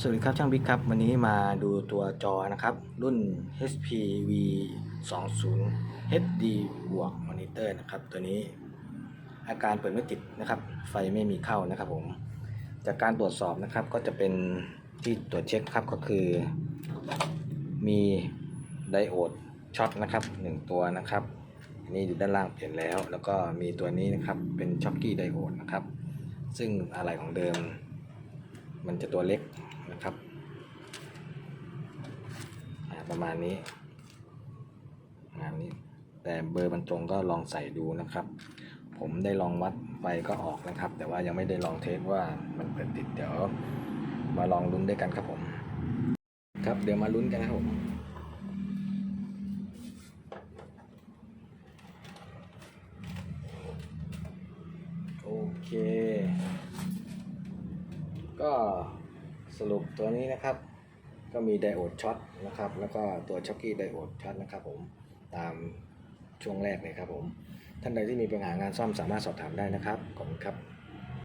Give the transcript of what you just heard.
สวัสดีครับช่างบิ๊กครับ วันนี้มาดูตัวจอนะครับ รุ่น HP V 2 0 HD บวกมอนิเตอร์นะครับ ตัวนี้อาการเปิดไม่ติดนะครับ ไฟไม่มีเข้านะครับผม จากการตรวจสอบนะครับก็จะเป็นที่ตรวจเช็คครับก็คือ มีไดโอดช็อตนะครับหนึ่งตัวนะครับอันนี่อยู่ด้านล่างเปลี่ยนแล้ว แล้วก็มีตัวนี้นะครับเป็นช็อคกี้ไดโอดนะครับ ซึ่งอะไรของเดิม มันจะตัวเล็กนะครับ ประมาณนี้งานนี้ แต่เบอร์มันตรงก็ลองใส่ดูนะครับ ผมได้ลองวัดไฟก็ออกนะครับ แต่ว่ายังไม่ได้ลองเทสว่ามันเปิดติดเดี๋ยวมาลองลุ้นด้วยกันครับผม ครับเดี๋ยวมาลุ้นกันนะครับผม โอเค ก็สรุปตัวนี้นะครับ ก็มีไดโอดช็อตนะครับ แล้วก็ตัวช็อกกี้ไดโอดช็อตนะครับผมตามช่วงแรกเลยครับผม ท่านใดที่มีปัญหางานซ่อมสามารถสอบถามได้นะครับ ขอบคุณครับ